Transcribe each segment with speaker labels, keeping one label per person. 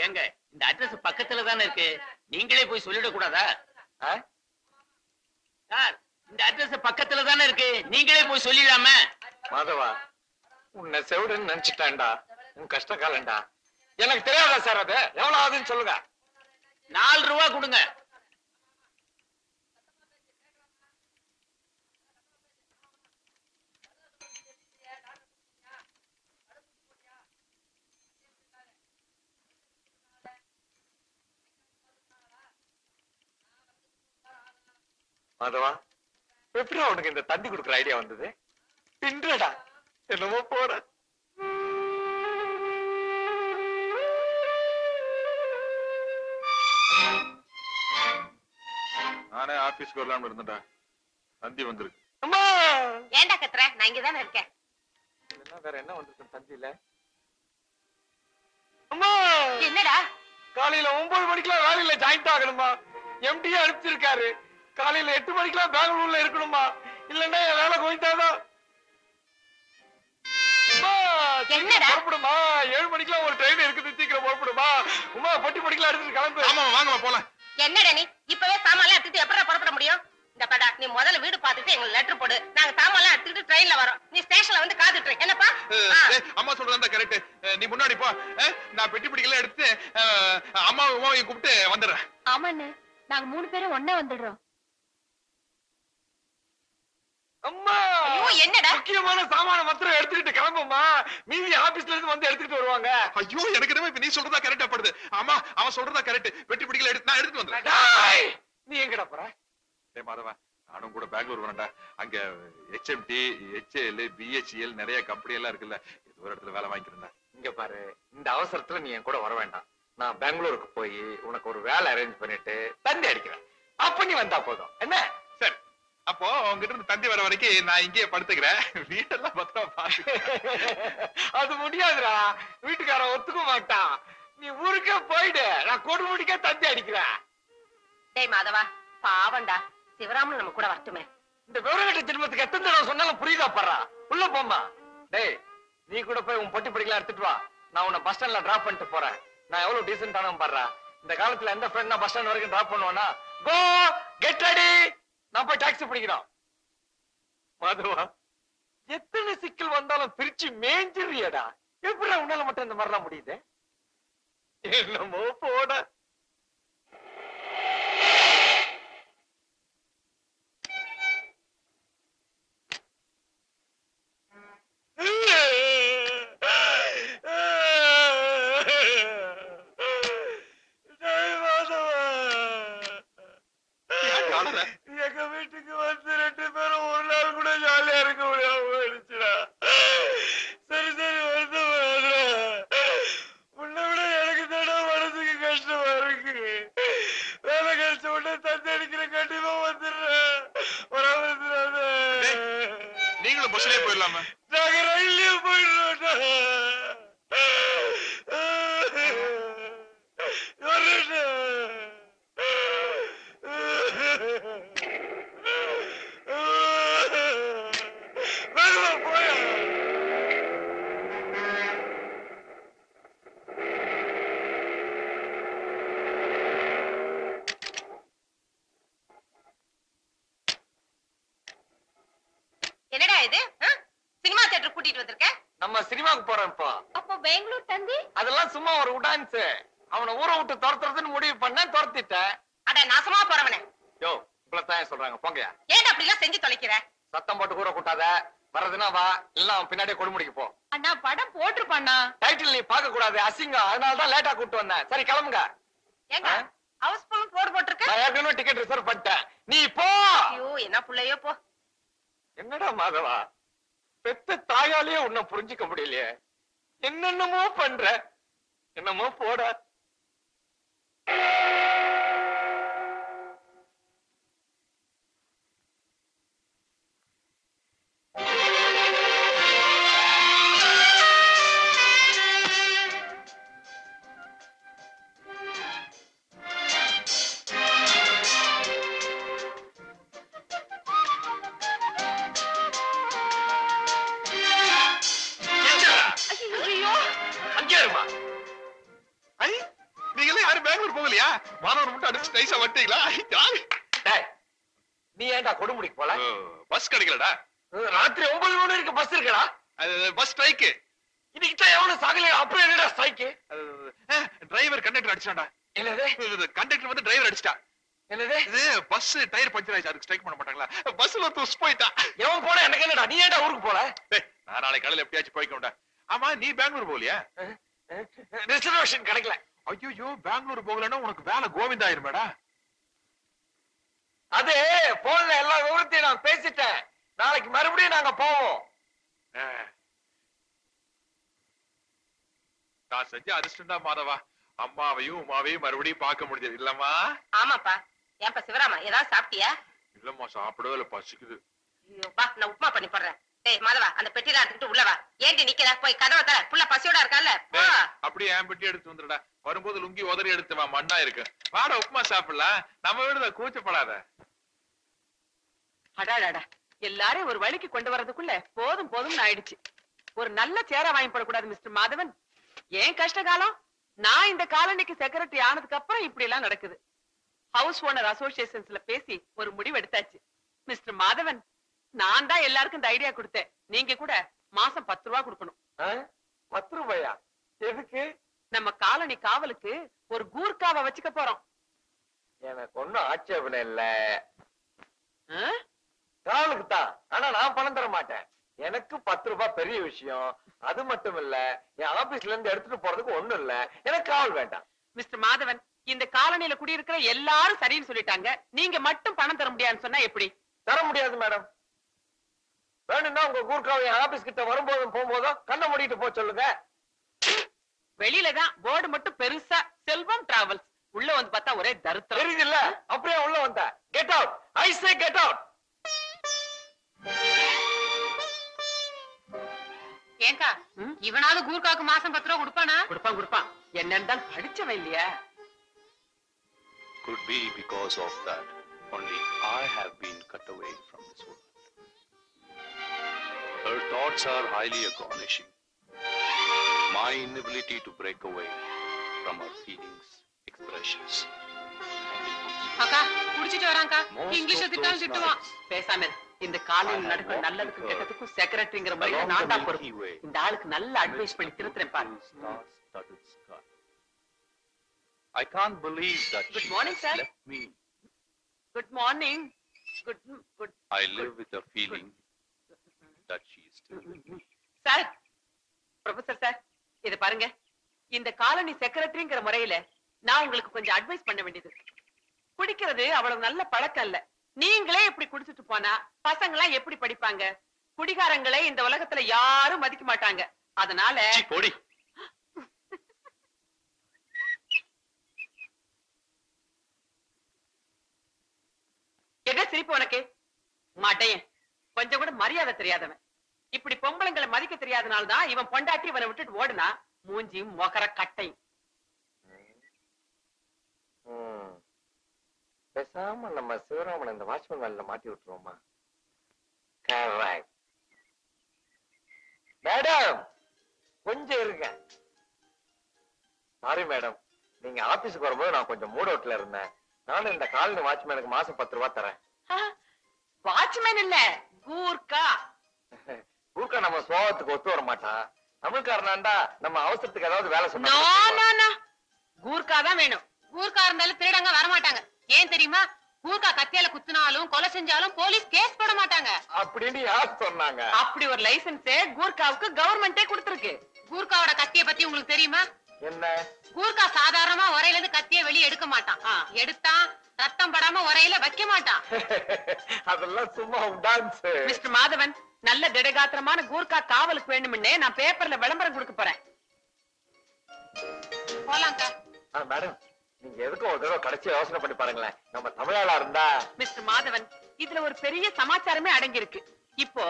Speaker 1: ஏங்க இந்த அட்ரஸ் பக்கத்துல தானே இருக்கு. நீங்களே போய் சொல்லிட கூடாதா? சார் இந்த அட்ரஸ் பக்கத்துல தானே இருக்கு. நீங்களே போய் சொல்லிடாம
Speaker 2: மாதவா உன்னை செவிடுன்னு நினைச்சிட்டான்டா உன் கஷ்ட காலம்டா எனக்கு தெரியாதா சார் அது. எவ்வளவு ஆகுதுன்னு சொல்லுங்க.
Speaker 1: நாலு ரூபா கொடுங்க.
Speaker 2: மாதவா எப்படிடா உனக்கு இந்த தந்தி கொடுக்குற ஐடியா வந்தது? பின்றடா என்னமோ போற.
Speaker 3: நானே ஆபீஸ்க்கு வரலாம்னு இருந்தேன்டா. தந்தி வந்திருக்கு.
Speaker 2: அம்மா!
Speaker 4: ஏன்டா கத்துற? நான் இங்கதானே இருக்கேன்.
Speaker 2: என்ன வேற என்ன வந்திருக்கு தந்தியில? அம்மா!
Speaker 4: என்னடா?
Speaker 2: காலையில ஒன்பது மணிக்கெல்லாம் வேலையில ஜாயின்ட் ஆகணுமா? எம்டியே அனுப்பிச்சிருக்காரு. காலையில எட்டு மணிக்கெல்லாம் பெங்களூர்ல இருக்கணுமா? இல்லன்னா என் வேலை அம்மா,
Speaker 4: என்னடா?
Speaker 2: புறப்படுமா? ஏழு மணிக்கெல்லாம் ஒரு ட்ரெயின் இருக்குது சீக்கிரம் புறப்படுமா? உமா பட்டி படிக்கலாம் எடுத்துட்டு கிளம்பு.
Speaker 3: ஆமா வாங்கம்மா போலாம்.
Speaker 4: என்னடா நீ? இப்பவே சாமான்லாம் எடுத்துட்டு எப்படா புறப்பட முடியும்? இந்த படா நீ முதல்ல வீடு பார்த்துட்டு எங்களுக்கு லெட்டர் போடு. நாங்க சாமான்லாம் எடுத்துட்டு ட்ரெயின்ல வரோம். நீ ஸ்டேஷன்ல வந்து காத்துட்டு இரு. என்னப்பா?
Speaker 3: அம்மா சொல்றதா கரெக்ட் நீ முன்னாடி போ. நான் பெட்டி பிடிக்கல எடுத்து அம்மாவும் உமாவையும் கூப்பிட்டு வந்துடுறேன்.
Speaker 4: ஆமாண்ணே நாங்க மூணு பேரும் ஒண்ணா வந்துடுறோம்.
Speaker 2: அம்மா!
Speaker 4: ஐயோ என்னடா?
Speaker 2: முக்கியமான சாமான மாத்திரம் எடுத்துக்கிட்டு கிளம்புமா மீதி ஆபீஸ்ல இருந்து வந்து எடுத்துட்டு வருவாங்க.
Speaker 3: ஐயோ எனக்கு என்னமோ இப்ப நீ சொல்றதா கரெக்டா படுது. அம்மா அவன் சொல்றதா கரெக்ட் பெட்டி பிடிக்கல எடுத்து நான் எடுத்துட்டு வந்துடுறேன்.
Speaker 2: டேய், நீ எங்கடா போற?
Speaker 3: டேய் மாதவா நானும் கூட பெங்களூர் வரேன்டா. அங்க ஹெச்எம்டி ஹெச்ஏஎல் பிஹெச்இஎல் நிறைய கம்பெனி எல்லாம் இருக்குல்ல. இது ஒரு இடத்துல வேலை வாங்கிக்கிறேன்டா.
Speaker 2: இங்க பாரு இந்த அவசரத்துல நீ என் கூட வர வேண்டாம். நான் பெங்களூருக்கு போய் உனக்கு ஒரு வேலை அரேஞ்ச் பண்ணிட்டு தந்தி அடிக்கிறேன். அப்ப நீ வந்தா போதும். என்ன?
Speaker 3: சரி. அப்போ உங்ககிட்ட இருந்து தந்தி வர வரைக்கும் நான் இங்கேயே படுத்துக்கிறேன். வீட்டெல்லாம் பத்திரமா பாத்து
Speaker 2: அது முடியாதுடா. வீட்டுக்காரன் ஒத்துக்க மாட்டான். நீ ஊருக்கே போயிடு. நான் கொடுமுடிக்கே தந்தி அடிக்கிறேன்.
Speaker 4: டேய் மாதவா பாவம்டா. சிவராமன் நம்ம கூட வரட்டுமே.
Speaker 2: இந்த விவரங்கட்ட ஜென்மத்துக்கு எத்தனை தடவை சொன்னாலும் புரியுதா படுறா உள்ள போம்மா. டேய் நீ கூட போய் உன் பொட்டி படிக்கலாம் எடுத்துட்டு வா. நான் உன்னை பஸ் ஸ்டாண்ட்ல டிராப் பண்ணிட்டு போறேன். நான் எவ்வளவு டீசென்டான பாடுறா இந்த காலத்துல எந்த ஃப்ரெண்ட் நான் பஸ் ஸ்டாண்ட் வரைக்கும் டிராப் பண்ணுவானா கோ கெட் ரெடி நான் போய் டாக்ஸி பிடிக்கிறோம். மாதவா எத்தனை சிக்கல் வந்தாலும் பிரிச்சு மேஞ்சிருறியடா எப்படி உன்னால மட்டும் இந்த மாதிரிலாம் முடியுது? என்னமோ போட.
Speaker 3: நீங்களும் பஸ்லயே போயிடலாமா.
Speaker 4: இது? சினிமா தியேட்டர் கூட்டிட்டு வந்திருக்க?
Speaker 2: நம்ம சினிமாக்கு போறோம் இப்போ.
Speaker 4: அப்போ பெங்களூர் தந்தி?
Speaker 2: அதெல்லாம் சும்மா ஒரு உடான்ஸ். அவனை ஊரை விட்டு துரத்துறதுன்னு முடிவு பண்ணேன் துரத்திட்டேன்.
Speaker 4: அட நாசமா போறவனே.
Speaker 2: யோ இவ்வளவுதான் சொல்றாங்க? போங்கயா
Speaker 4: ஏன்டா அப்படி எல்லாம் செஞ்சு தொலைக்கிற?
Speaker 2: சத்தம் போட்டு கூற கூட்டாத. வர்றதுன்னா வா. இல்ல அவன் பின்னாடியே கொடுமுடிக்கு போ.
Speaker 4: அண்ணா படம் போட்டிருப்பாண்ணா.
Speaker 2: டைட்டில் நீ பார்க்க கூடாது அசிங்கம். அதனால தான் லேட்டா கூட்டு வந்தேன். சரி கிளம்புங்க.
Speaker 4: ஏங்க? ஹவுஸ் ஃபுல் போர்டு போட்டிருக்க?
Speaker 2: நான் ஏற்கனவே டிக்கெட் ரிசர்வ் பண்ணிட்டேன். நீ போ!
Speaker 4: ஐயோ என்ன புள்ளையோ போ.
Speaker 2: என்னடா மாதவா? பெத்த தாயாலேயே உன்னை புரிஞ்சுக்க முடியலையே. என்னென்னமோ பண்ற. என்னமோ போட.
Speaker 3: நைஸா
Speaker 2: டேய் நீ ஏன்டா கொடுமுடிக்கு போல?
Speaker 3: பஸ் கிடைக்கலடா.
Speaker 2: ராத்திரி ஒன்பது மணி வரைக்கும் பஸ் இருக்கடா.
Speaker 3: பஸ் ஸ்ட்ரைக்கு
Speaker 2: இன்னைக்கு தான் எவனும் சாகல அப்புறம் என்னடா ஸ்ட்ரைக்கு
Speaker 3: டிரைவர் கண்டக்டர் அடிச்சான்டா.
Speaker 2: என்னது?
Speaker 3: கண்டக்டர் வந்து டிரைவர் அடிச்சிட்டா.
Speaker 2: என்னது?
Speaker 3: இது பஸ் டயர் பஞ்சர் ஆயிடுச்சு அதுக்கு ஸ்ட்ரைக் பண்ண மாட்டாங்களா? பஸ்ல துஸ் போயிட்டா
Speaker 2: எவன் போன எனக்கு என்னடா நீ ஏன்டா ஊருக்கு போல?
Speaker 3: நான் நாளைக்கு காலையில எப்படியாச்சும் போய்க்கோண்டா. ஆமா நீ பெங்களூர் போகலையா?
Speaker 2: ரிசர்வேஷன் கிடைக்கல.
Speaker 3: ஐயோ பெங்களூர் போகலன்னா உனக்கு வேலை கோவிந்தா ஆயிருமேடா.
Speaker 2: அது போன்ல எல்லா விவரத்தையும் நான் பேசிட்டேன். நாளைக்கு மறுபடியும் நாங்க போவோம்.
Speaker 3: நான் செஞ்ச அதிர்ஷ்டம் தான் மாதவா. அம்மாவையும் உமாவையும் மறுபடியும் பார்க்க முடிஞ்சது. இல்லம்மா?
Speaker 4: ஆமாப்பா. ஏன்பா சிவராமா ஏதாவது சாப்பிட்டியா?
Speaker 3: இல்லம்மா சாப்பிடவே இல்ல பசிக்குது
Speaker 4: ஐயோ, வா நான் உப்புமா பண்ணி போடுறேன். டேய் மாதவா அந்த பெட்டியில எடுத்துக்கிட்டு உள்ள வா. நிக்கிற? போய் கதவை தர. புள்ள பசியோட இருக்கால போ.
Speaker 3: டேய், அப்படியே என் பெட்டி எடுத்து வந்துடுடா. வரும்போது லுங்கி உதறி எடுத்து வா மண்ணா இருக்கு. வாடா உப்புமா சாப்பிடலாம் நம்ம வீடுதான் கூச்சப்படாத.
Speaker 5: அடாடாடா. எல்லாரையும் ஒரு வழிக்கு கொண்டு வரதுக்குள்ள போதும் போதும்னு ஆயிடுச்சு. ஒரு நல்ல சேர வாங்கி போடக்கூடாது மிஸ்டர் மாதவன். ஏன் கஷ்ட காலம்? நான் இந்த காலனிக்கு செக்ரட்டரி ஆனதுக்கு அப்புறம் இப்படி எல்லாம் நடக்குது. ஹவுஸ் ஓனர் அசோசியேஷன்ஸ்ல பேசி ஒரு முடிவு எடுத்தாச்சு. மிஸ்டர் மாதவன் நான் தான் எல்லாருக்கும் இந்த ஐடியா கொடுத்தேன். நீங்க கூட மாசம் பத்து ரூபா கொடுக்கணும்?
Speaker 2: பத்து ரூபாயா? எதுக்கு?
Speaker 5: நம்ம காலனி காவலுக்கு ஒரு கூர்க்காவை வச்சுக்க போறோம்.
Speaker 2: எனக்கு ஒண்ணும் ஆட்சேபனை இல்ல? காவலுக்கு தான். ஆனா நான் பணம் தர மாட்டேன். எனக்கு பத்து ரூபாய் பெரிய விஷயம். அது மட்டும் இல்ல என் ஆபீஸ்ல இருந்து எடுத்துட்டு போறதுக்கு ஒண்ணும் இல்ல. எனக்கு காவல் வேண்டாம்.
Speaker 5: மிஸ்டர் மாதவன் இந்த காலனியில குடியிருக்கிற எல்லாரும் சரின்னு சொல்லிட்டாங்க. நீங்க மட்டும் பணம் தர முடியாதுன்னு சொன்னா எப்படி?
Speaker 2: தர முடியாது மேடம். வேணும்னா உங்க கூர்க்காவை ஆபீஸ் கிட்ட வரும்போதும் போகும்போதும் கண்ணை மூடிட்டு போக சொல்லுங்க.
Speaker 5: வெளியில தான் போர்டு மட்டும் பெருசா செல்வம் டிராவல்ஸ் உள்ள வந்து பார்த்தா ஒரே தருத்திரம்.
Speaker 2: தெரியுது இல்ல அப்படியே உள்ள வந்த. Get out I say get out
Speaker 4: ஏங்கா? இவனாலும் கூர்க்காவுக்கு மாசம் பத்து ரூபா கொடுப்பானா?
Speaker 5: கொடுப்பான் கொடுப்பான். என்னன்னு தான் படிச்சவன் இல்லையா?
Speaker 6: Could be because of that. Only I have been cut away from this world. Her thoughts are highly astonishing. My inability to break away from her feelings, expressions.
Speaker 4: அக்கா குடிச்சிட்டு வராங்கா
Speaker 6: Most
Speaker 4: இங்கிலீஷ்ல
Speaker 6: of
Speaker 4: திட்டாலும்
Speaker 6: those
Speaker 4: திட்டுவான்
Speaker 6: nights,
Speaker 5: பேசாம இரு. இந்த காலையில் நடக்கும் நல்லதுக்கும் கெட்டதுக்கும் செக்ரட்டரிங்கிற முறையில
Speaker 6: along
Speaker 5: நான்
Speaker 6: the
Speaker 5: தான்
Speaker 6: Milky
Speaker 5: பொறுப்பு
Speaker 6: Way,
Speaker 5: இந்த ஆளுக்கு நல்ல அட்வைஸ் பண்ணி திருத்துறேன் பாரு
Speaker 6: star-studded sky. I can't believe that
Speaker 5: Good
Speaker 6: she
Speaker 5: morning,
Speaker 6: has
Speaker 5: sir.
Speaker 6: left me.
Speaker 5: Good morning good good
Speaker 6: I live with a feeling That she is still me.
Speaker 5: Sir professor sir இத பாருங்க. இந்த colony செக்ரட்டரிங்கிற முறையில நான் உங்களுக்கு கொஞ்சம் advice பண்ண வேண்டியது. குடிக்கிறது அவ்வளவு நல்ல பழக்கம் இல்ல. நீங்களே இப்படி குடிச்சிட்டு போனா பசங்களா எப்படி படிப்பாங்க? குடிகாரங்களை இந்த உலகத்துல யாரும் மதிக்க மாட்டாங்க. அதனால
Speaker 6: போடி.
Speaker 5: என்ன சிரிப்பு உனக்கு? மாட்டேன். கொஞ்சம் கூட மரியாதை தெரியாதவன். இப்படி பொம்பளைங்களை மதிக்க தெரியாதனால தான் இவன் பொண்டாட்டி இவனை விட்டுட்டு ஓடுனா மூஞ்சியும் மொகர கட்டையும்.
Speaker 2: பேசாம நம்ம சிவராமன் இந்த வாட்ச்மேன் வேலையில மாட்டி விட்டுருவோமா? மேடம் கொஞ்சம் இருங்க. சாரி மேடம் நீங்க ஆபீஸ்க்கு வரும்போது நான் கொஞ்சம் மூட் அவுட்ல இருந்தேன். நானும் இந்த காலனி வாட்ச்மேனுக்கு மாசம் பத்து ரூபா தரேன்.
Speaker 5: வாட்ச்மேன் இல்ல. கூர்க்கா
Speaker 2: ஊர்க்கா நம்ம சோகத்துக்கு ஒத்து வர மாட்டான் தமிழ்காரனாண்டா நம்ம அவசரத்துக்கு ஏதாவது வேலை சொன்னா
Speaker 5: கூர்க்கா தான் வேணும்.
Speaker 4: கூர்க்கா இருந்தாலும் திருடங்க வர மாட்டாங்க ஏன் தெரியுமா? கூர்க்கா கத்தியால குத்துனாலும் கொலை செஞ்சாலும் போலீஸ் கேஸ் போட மாட்டாங்க.
Speaker 2: அப்படின்னு யார் சொன்னாங்க?
Speaker 5: அப்படி ஒரு லைசன்ஸ் கூர்க்காவுக்கு கவர்மெண்டே கொடுத்திருக்கு.
Speaker 4: கூர்க்காவோட கத்திய பத்தி உங்களுக்கு தெரியுமா?
Speaker 2: என்ன?
Speaker 4: கூர்க்கா சாதாரணமா உரையில இருந்து கத்திய வெளியே எடுக்க மாட்டான். எடுத்தான் ரத்தம் படாம உரையில வைக்க மாட்டான்.
Speaker 2: அதெல்லாம் சும்மா டான்ஸ்
Speaker 5: மிஸ்டர் மாதவன் நல்ல திடகாத்திரமான கூர்க்கா காவலுக்கு வேணும்னே நான் பேப்பர்ல விளம்பரம் கொடுக்க போறேன்.
Speaker 4: போலாம்க்கா.
Speaker 2: மேடம் நீங்க எதுக்கும் ஒரு தடவை கடைசி யோசனை பண்ணி பாருங்களேன். நம்ம தமிழாளா இருந்தா?
Speaker 5: மிஸ்டர் மாதவன் இதுல ஒரு பெரிய சமாச்சாரமே அடங்கி இருக்கு இப்போ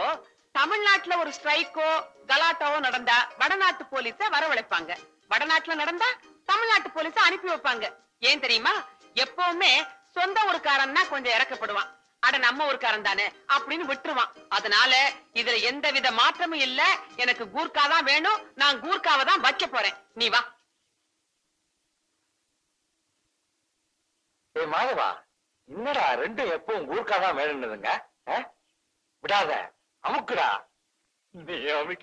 Speaker 5: தமிழ்நாட்டுல ஒரு ஸ்ட்ரைக்கோ கலாட்டாவோ நடந்தா வடநாட்டு போலீஸ வரவழைப்பாங்க. வடநாட்டுல நடந்தா தமிழ்நாட்டு போலீஸ அனுப்பி வைப்பாங்க. ஏன் தெரியுமா? எப்பவுமே சொந்த ஊருக்காரன்னா கொஞ்சம் இறக்கப்படுவான். அட நம்ம ஊருக்காரன் தானே அப்படின்னு விட்டுருவான். அதனால இதுல எந்த வித மாற்றமும் இல்ல. எனக்கு கூர்க்கா தான் வேணும். நான் கூர்க்காவை தான் வைக்க போறேன். நீ வா.
Speaker 2: ஏய் மாதவா என்னடா ரெண்டும் எப்பவும் ஊர்க்காதான் வேணுன்றதுங்க விடாத அமுக்குடா. நீ அமுக்கி